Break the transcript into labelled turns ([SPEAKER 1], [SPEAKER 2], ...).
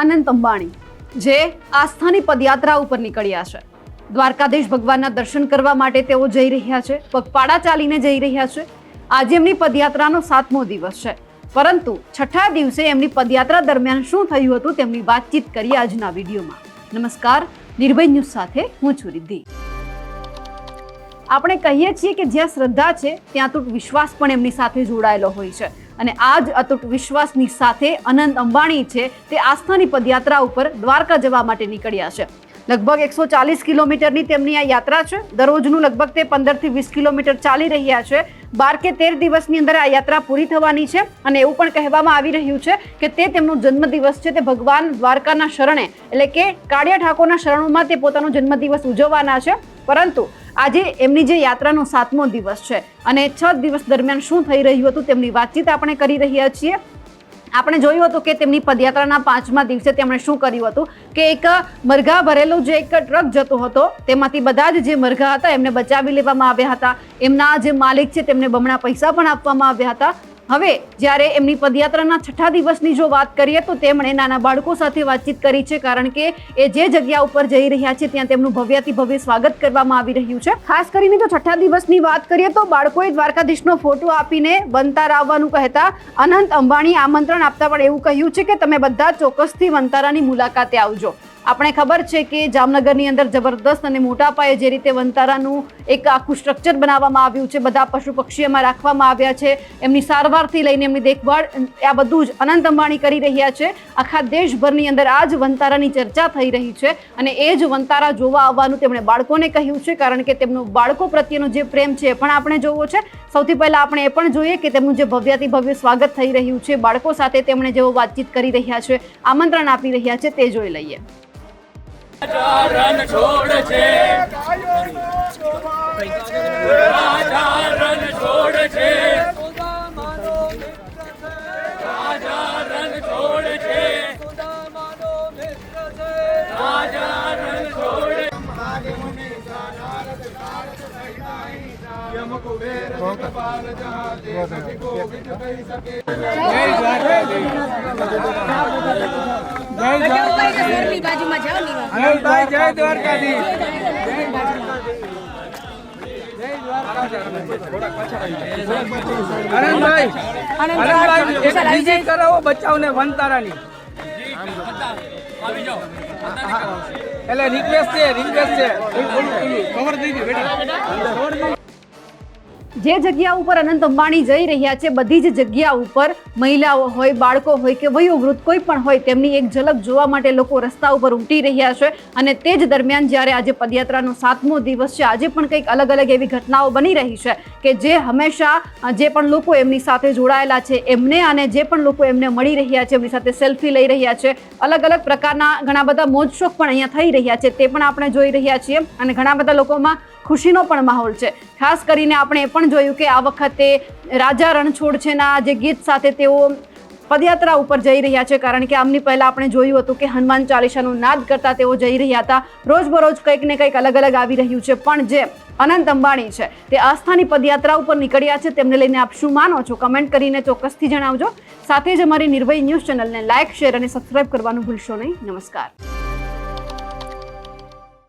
[SPEAKER 1] અનંત અંબાણી, જે આસ્થાની પદયાત્રા ઉપર નીકળ્યા છે. દ્વારકાધીશ ભગવાનના દર્શન કરવા માટે તેઓ જઈ રહ્યા છે, પગપાળા ચાલીને જઈ રહ્યા છે. આજે એમની પદયાત્રાનો સાતમો દિવસ છે. પરંતુ છઠ્ઠા દિવસે એમની પદયાત્રા દરમિયાન શું થયું હતું તેમની વાતચીત કરી આજના વિડીયોમાં. નમસ્કાર, નિર્ભય ન્યૂઝ સાથે હું છું રિદ્ધિ. આપણે કહીએ છીએ કે જ્યાં શ્રદ્ધા છે, ત્યાં તો વિશ્વાસ પણ એમની સાથે જોડાયેલો હોય છે. અને આ જ અતૂટ વિશ્વાસની સાથે અનંત અંબાણી છે તે આસ્થાની પદયાત્રા ઉપર દ્વારકા જવા માટે નીકળ્યા છે. લગભગ એકસો ચાલીસ કિલોમીટરની તેમની આ યાત્રા છે. દરરોજનું લગભગ તે પંદરથી વીસ કિલોમીટર ચાલી રહ્યા છે. બાર કે તેર દિવસની અંદર આ યાત્રા પૂરી થવાની છે અને એવું પણ કહેવામાં આવી રહ્યું છે કે તે તેમનો જન્મદિવસ છે. તે ભગવાન દ્વારકાના શરણે, એટલે કે કાળિયા ઠાકોરના શરણોમાં તે પોતાનો જન્મદિવસ ઉજવવાના છે. પરંતુ આજે એમની જે યાત્રાનો સાતમો દિવસ છે અને છ દિવસ દરમિયાન શું થઈ રહ્યું હતું તેમની વાતચીત આપણે કરી રહ્યા છીએ. આપણે જોયું હતું કે તેમની પદયાત્રાના પાંચમા દિવસે તેમણે શું કર્યું હતું કે એક મરઘા ભરેલો જે એક ટ્રક જતો હતો તેમાંથી બધા જ જે મરઘા હતા એમને બચાવી લેવામાં આવ્યા હતા. એમના જે માલિક છે તેમને બમણા પૈસા પણ આપવામાં આવ્યા હતા. હવે જ્યારે એમની પદયાત્રાના છઠ્ઠા દિવસની જો વાત કરીએ તો તેમણે નાના બાળકો સાથે વાતચીત કરી છે, કારણ કે એ જે જગ્યા ઉપર જઈ રહ્યા છે, ત્યાં તેમનું ભવ્યાથી ભવ્ય સ્વાગત કરવામાં આવી રહ્યું છે. ખાસ કરીને જો છઠ્ઠા દિવસની વાત કરીએ તો બાળકોએ દ્વારકાધીશનો ફોટો આપીને વંતારા આવવાનું કહેતા અનંત અંબાણી આમંત્રણ આપતા પણ એવું કહ્યું છે કે તમે બધા ચોક્કસથી વંતારાની મુલાકાતે આવજો. આપણે ખબર છે કે જામનગરની અંદર જબરદસ્ત અને મોટા પાયે જે રીતે વંતારાનું એક આખું સ્ટ્રક્ચર બનાવવામાં આવ્યું છે, બધા પશુ પક્ષી એમાં રાખવામાં આવ્યા છે, એમની સારવારથી લઈને એમની દેખભાળ આ બધું જ અનંત અંબાણી કરી રહ્યા છે. આખા દેશભરની અંદર આ જ વંતારાની ચર્ચા થઈ રહી છે અને એ જ વંતારા જોવા આવવાનું તેમણે બાળકોને કહ્યું છે, કારણ કે તેમનો બાળકો પ્રત્યેનો જે પ્રેમ છે એ પણ આપણે જોવો છે. સૌથી પહેલાં આપણે એ પણ જોઈએ કે તેમનું જે ભવ્યાતિ ભવ્ય સ્વાગત થઈ રહ્યું છે, બાળકો સાથે તેમણે જેઓ વાતચીત કરી રહ્યા છે, આમંત્રણ આપી રહ્યા છે, તે જોઈ લઈએ.
[SPEAKER 2] રન છોડ છે રાજા રન છોડ છે રાજા રન છોડ છે રાજા રન છોડ
[SPEAKER 3] બાજુમાં
[SPEAKER 4] જય દ્વારકાધીશ. એક વિઝિટ કરાવો બચાવને વનતારાની
[SPEAKER 2] આવી જાઓ
[SPEAKER 4] એટલે રિક્વેસ્ટ છે રિક્વેસ્ટ છે. કવર થઈ ગયું બેટા.
[SPEAKER 1] જે જગ્યા ઉપર અનંત અંબાણી જઈ રહ્યા છે, બધી જ જગ્યા ઉપર મહિલાઓ હોય, બાળકો હોય કે વયોવૃદ્ધ કોઈ પણ હોય, તેમની એક ઝલક જોવા માટે લોકો રસ્તા ઉપર ઉમટી રહ્યા છે. અને તે જ દરમિયાન જ્યારે આજે પદયાત્રાનો સાતમો દિવસ છે, આજે પણ કંઈક અલગ અલગ એવી ઘટનાઓ બની રહી છે કે જે હંમેશા જે પણ લોકો એમની સાથે જોડાયેલા છે, એમને અને જે પણ લોકો એમને મળી રહ્યા છે, એમની સાથે સેલ્ફી લઈ રહ્યા છે અલગ અલગ પ્રકારના ઘણા બધા મોજ શોખ પણ અહીંયા થઈ રહ્યા છે, તે પણ આપણે જોઈ રહ્યા છીએ. અને ઘણા બધા લોકોમાં ખુશીનો પણ માહોલ છે. ખાસ કરીને આપણે એ પણ જોયું કે આ વખતે રાજા રણછોડ છેના જે ગીત સાથે તેઓ પદયાત્રા ઉપર જઈ રહ્યા છે. કારણ કે આમની પહેલા આપણે જોયું હતું કે હનુમાન ચાલીસાનું નાદ કરતા તેઓ જઈ રહ્યા હતા. રોજબરોજ કંઈક ને કંઈક અલગ અલગ આવી રહ્યું છે. પણ જે અનંત અંબાણી છે તે આસ્થાની પદયાત્રા ઉપર નીકળ્યા છે. તેમને લઈને આપ શું માનો છો? કમેન્ટ કરીને ચોક્કસથી જણાવજો. સાથે જ અમારી નિર્ભય ન્યૂઝ ચેનલને લાઇક શેર અને સબસ્ક્રાઇબ કરવાનું ભૂલશો નહીં. નમસ્કાર.